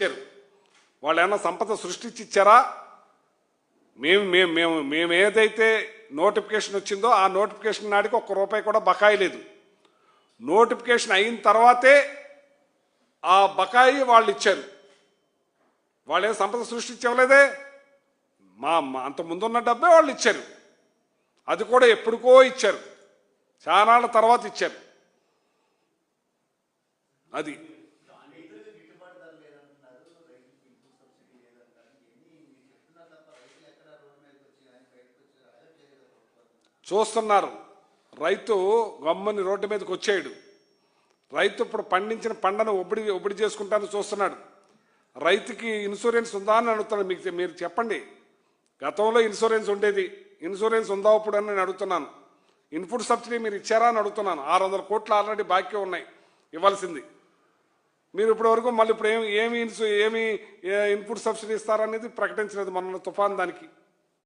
ఇచ్చారు. వాళ్ళు ఏమన్నా సంపద సృష్టించి ఇచ్చారా మేము మేము మేము మేము ఏదైతే నోటిఫికేషన్ వచ్చిందో ఆ నోటిఫికేషన్ నాటికి ఒక్క రూపాయి కూడా బకాయి లేదు. నోటిఫికేషన్ అయిన తర్వాతే ఆ బకాయి వాళ్ళు ఇచ్చారు. వాళ్ళు ఏం సంపద సృష్టించవలేదే? మా అంత ముందున్న డబ్బే వాళ్ళు ఇచ్చారు. అది కూడా ఎప్పుడుకో ఇచ్చారు. చాలా తర్వాత ఇచ్చారు. అది చూస్తున్నారు. రైతు గమ్మని రోడ్డు మీదకి వచ్చేయడు. రైతు ఇప్పుడు పండించిన పంటను ఒబ్బడి ఒబ్బడి చేసుకుంటాను చూస్తున్నాడు. రైతుకి ఇన్సూరెన్స్ ఉందా అని అడుగుతాను మీకు మీరు చెప్పండి. గతంలో ఇన్సూరెన్స్ ఉండేది. ఇన్సూరెన్స్ ఉందా ఇప్పుడు అని నేను అడుగుతున్నాను. ఇన్పుట్ సబ్సిడీ మీరు ఇచ్చారా అని అడుగుతున్నాను. ఆరు వందల కోట్లు ఆల్రెడీ బాకీ ఉన్నాయి. ఇవ్వాల్సింది. మీరు ఇప్పటి వరకు మళ్ళీ ఇప్పుడు ఏమి ఏమి ఇన్సు ఏమి ఏ ఇన్పుట్ సబ్సిడీ ఇస్తారనేది ప్రకటించలేదు మన తుఫాన్ దానికి.